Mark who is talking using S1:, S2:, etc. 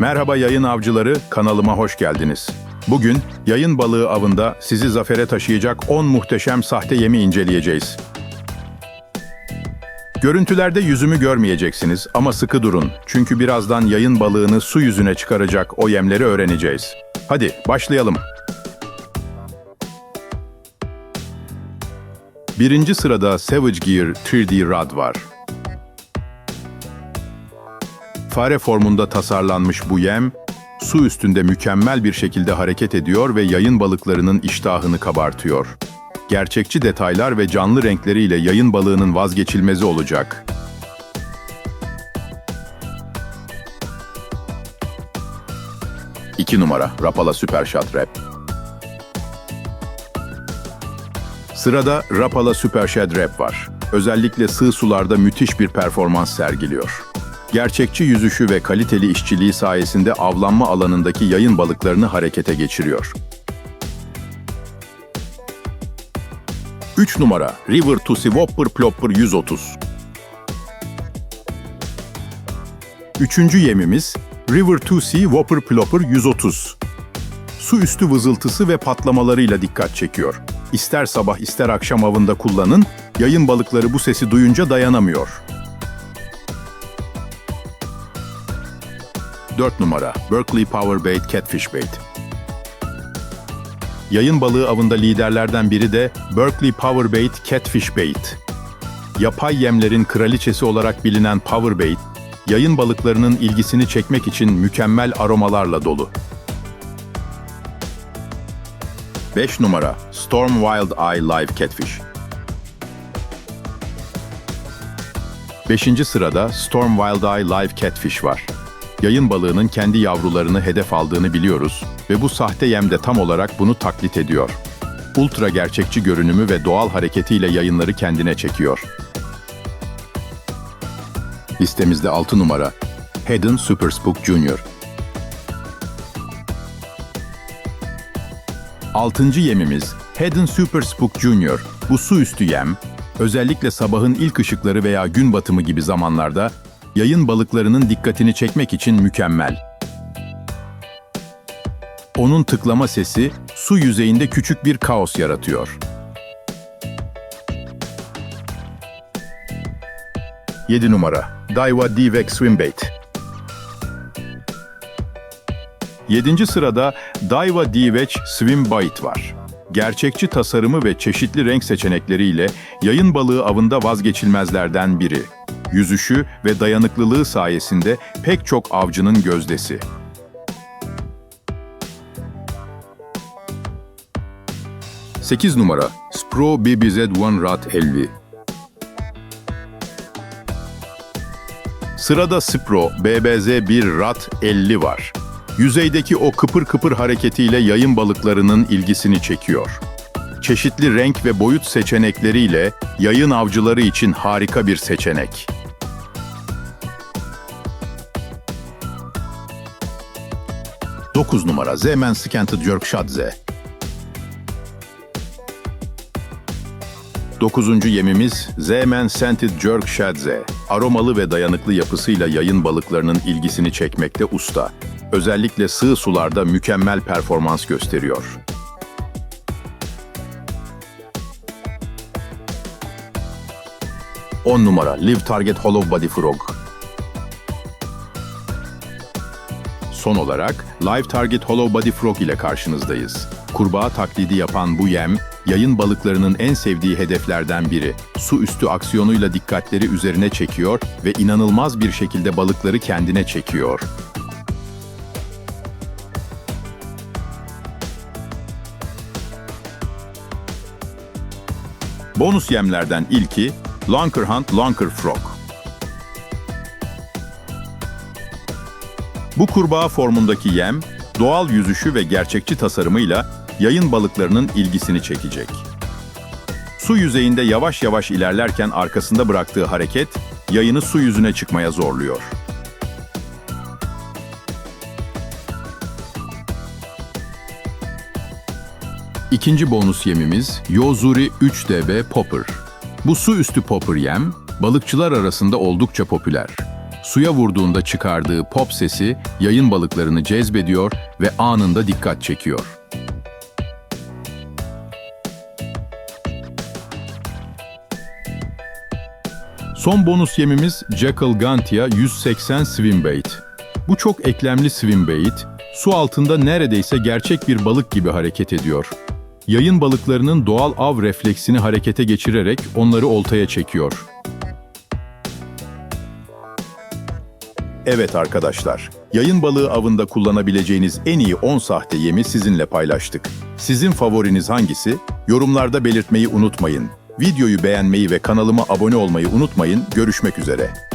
S1: Merhaba yayın avcıları, kanalıma hoş geldiniz. Bugün yayın balığı avında sizi zafere taşıyacak 10 muhteşem sahte yemi inceleyeceğiz. Görüntülerde yüzümü görmeyeceksiniz ama sıkı durun. Çünkü birazdan yayın balığını su yüzüne çıkaracak o yemleri öğreneceğiz. Hadi başlayalım. Birinci sırada Savage Gear 3D Rod var. Fare formunda tasarlanmış bu yem, su üstünde mükemmel bir şekilde hareket ediyor ve yayın balıklarının iştahını kabartıyor. Gerçekçi detaylar ve canlı renkleriyle yayın balığının vazgeçilmezi olacak. İki numara Rapala Super Shot Rap. Sırada Rapala Super Shad Rap var. Özellikle sığ sularda müthiş bir performans sergiliyor. Gerçekçi yüzüşü ve kaliteli işçiliği sayesinde avlanma alanındaki yayın balıklarını harekete geçiriyor. 3 numara River to Whopper Plopper 130 Üçüncü yemimiz River Sea Whopper Plopper 130. Su üstü vızıltısı ve patlamalarıyla dikkat çekiyor. İster sabah ister akşam avında kullanın, yayın balıkları bu sesi duyunca dayanamıyor. 4 numara Berkeley Power Bait Catfish Bait. Yayın balığı avında liderlerden biri de Berkeley Power Bait Catfish Bait. Yapay yemlerin kraliçesi olarak bilinen Power Bait, yayın balıklarının ilgisini çekmek için mükemmel aromalarla dolu. 5 numara Storm Wild Eye Live Catfish. 5. sırada Storm Wild Eye Live Catfish var. Yayın balığının kendi yavrularını hedef aldığını biliyoruz ve bu sahte yem de tam olarak bunu taklit ediyor. Ultra gerçekçi görünümü ve doğal hareketiyle yayınları kendine çekiyor. Listemizde 6 numara Hidden Super Spook Junior. 6. yemimiz Hidden Super Spook Junior. Bu su üstü yem, özellikle sabahın ilk ışıkları veya gün batımı gibi zamanlarda yayın balıklarının dikkatini çekmek için mükemmel. Onun tıklama sesi su yüzeyinde küçük bir kaos yaratıyor. 7 numara Daiwa D-Vex Swimbait 7. sırada Daiwa D-Vex Swimbait var. Gerçekçi tasarımı ve çeşitli renk seçenekleriyle yayın balığı avında vazgeçilmezlerden biri. Yüzüşü ve dayanıklılığı sayesinde pek çok avcının gözdesi. Sekiz numara Spro BBZ1 Rat Elvi Sırada Spro BBZ1 Rat 50 var. Yüzeydeki o kıpır kıpır hareketiyle yayın balıklarının ilgisini çekiyor. Çeşitli renk ve boyut seçenekleriyle yayın avcıları için harika bir seçenek. Dokuz numara Zeman Scanted Jerk Shadze. Dokuzuncu yemimiz Zeman Scented Jerk Shadze. Aromalı ve dayanıklı yapısıyla yayın balıklarının ilgisini çekmekte usta. Özellikle sığ sularda mükemmel performans gösteriyor. On numara Live Target Hollow Body Frog. Son olarak Live Target Hollow Body Frog ile karşınızdayız. Kurbağa taklidi yapan bu yem, yayın balıklarının en sevdiği hedeflerden biri. Su üstü aksiyonuyla dikkatleri üzerine çekiyor ve inanılmaz bir şekilde balıkları kendine çekiyor. Bonus yemlerden ilki Lunker Hunt Lunker Frog. Bu kurbağa formundaki yem, doğal yüzüşü ve gerçekçi tasarımıyla yayın balıklarının ilgisini çekecek. Su yüzeyinde yavaş yavaş ilerlerken arkasında bıraktığı hareket, yayını su yüzüne çıkmaya zorluyor. İkinci bonus yemimiz Yozuri 3DB Popper. Bu su üstü popper yem, balıkçılar arasında oldukça popüler. Suya vurduğunda çıkardığı pop sesi yayın balıklarını cezbediyor ve anında dikkat çekiyor. Son bonus yemimiz Jackal Gantia 180 Swimbait. Bu çok eklemli swimbait, su altında neredeyse gerçek bir balık gibi hareket ediyor. Yayın balıklarının doğal av refleksini harekete geçirerek onları oltaya çekiyor. Evet arkadaşlar, yayın balığı avında kullanabileceğiniz en iyi 10 sahte yemi sizinle paylaştık. Sizin favoriniz hangisi? Yorumlarda belirtmeyi unutmayın. Videoyu beğenmeyi ve kanalıma abone olmayı unutmayın. Görüşmek üzere.